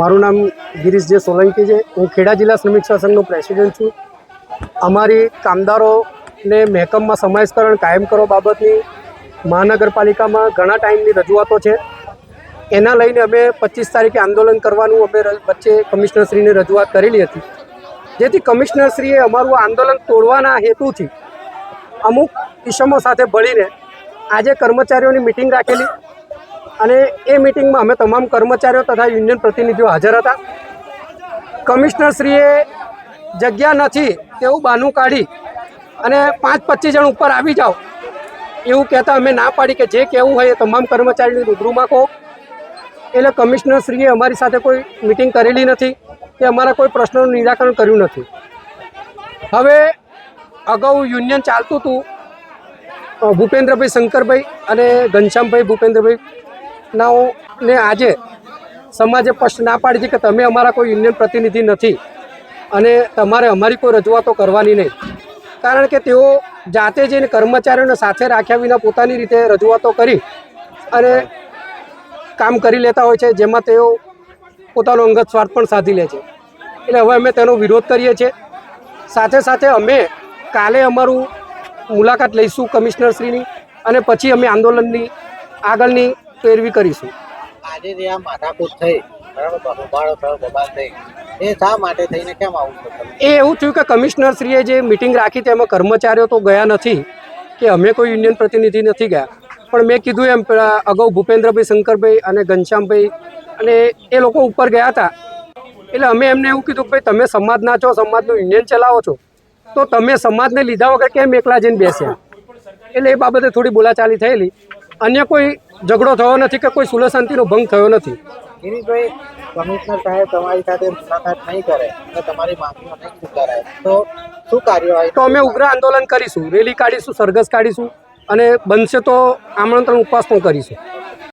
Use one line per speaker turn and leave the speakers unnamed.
મારું નામ ગિરીશ જે સોલંકી છે. હું ખેડા જિલ્લા શ્રમિક સંઘનો પ્રેસિડેન્ટ છું. અમારી કામદારોને મહેકમમાં સમાવેશકરણ કાયમ કરો બાબતની મહાનગરપાલિકામાં ઘણા ટાઈમની રજૂઆતો છે. એના લઈને અમે પચીસ તારીખે આંદોલન કરવાનું અમે વચ્ચે કમિશનરશ્રીને રજૂઆત કરેલી હતી. જેથી કમિશનરશ્રીએ અમારું આંદોલન તોડવાના હેતુથી અમુક ઇસમો સાથે ભળીને આજે કર્મચારીઓની મિટિંગ રાખેલી. અને એ મિટિંગમાં અમે તમામ કર્મચારીઓ તથા યુનિયન પ્રતિનિધિઓ હાજર હતા. કમિશનરશ્રીએ જગ્યા નથી તેવું બહાનું કાઢી અને પાંચ પચીસ જણ ઉપર આવી જાઓ. એવું કહેતા અમે ના પાડી કે જે કહેવું હોય એ તમામ કર્મચારીની રૂબરૂમાં કહો એટલે કમિશનરશ્રીએ અમારી સાથે કોઈ મિટિંગ કરેલી નથી. કે અમારા કોઈ પ્રશ્નોનું નિરાકરણ કર્યું નથી. હવે અગાઉ યુનિયન ચાલતું હતું. ભૂપેન્દ્રભાઈ શંકરભાઈ અને ઘનશ્યામભાઈ ભૂપેન્દ્રભાઈ નાઓ ને આજે સમાજે સ્પષ્ટ ના પાડી છે કે તમે અમારા કોઈ યુનિયન પ્રતિનિધિ નથી અને તમારે અમારી કોઈ રજૂઆતો કરવાની નહીં. કારણ કે તેઓ જાતે જઈને કર્મચારીઓને સાથે રાખ્યા વિના પોતાની રીતે રજૂઆતો કરી અને કામ કરી લેતા હોય છે, જેમાં તેઓ પોતાનો અંગત સ્વાર્થ પણ સાધી લે છે. એટલે હવે અમે તેનો વિરોધ કરીએ છીએ. સાથે સાથે અમે કાલે અમારું મુલાકાત લઈશું કમિશનરશ્રીની અને પછી અમે આંદોલનની આગળની પેરવી કરીશું.
આજે જે આ માથાકૂટ થઈ બરાબર હોબાળો થયો બબાલ થઈ. એ શા માટે થઈને કેમ આવું
એ એવું થયું કે કમિશનરશ્રીએ જે મિટિંગ રાખી તેમાં કર્મચારીઓ તો ગયા નથી કે અમે કોઈ યુનિયન પ્રતિનિધિ નથી ગયા. પણ મેં કીધું એમ અગાઉ ભૂપેન્દ્રભાઈ શંકરભાઈ અને ઘનશ્યામભાઈ અને એ લોકો ઉપર ગયા હતા. એટલે અમે એમને એવું કીધું કે ભાઈ તમે સમાજના છો સમાજનું યુનિયન ચલાવો છો તો તમે સમાજને લીધા વગર કેમ એકલા જઈને બેસ્યા? એટલે એ બાબતે થોડી બોલાચાલી થયેલી. અન્ય કોઈ ઝઘડો થયો નથી કે કોઈ સુલશાંતિનો ભંગ થયો નથી.
કમિશનર સાહેબ તમારી સાથે મુલાકાત નહીં કરે અને તમારી માંગણીઓ નહીં સ્વીકારાય. તો શું કાર્યવાહી
તો અમે ઉગ્ર આંદોલન કરીશું રેલી કાઢીશું સરઘસ કાઢીશું અને બનશે તો આમંત્રણ ઉપવાસ પણ કરીશું.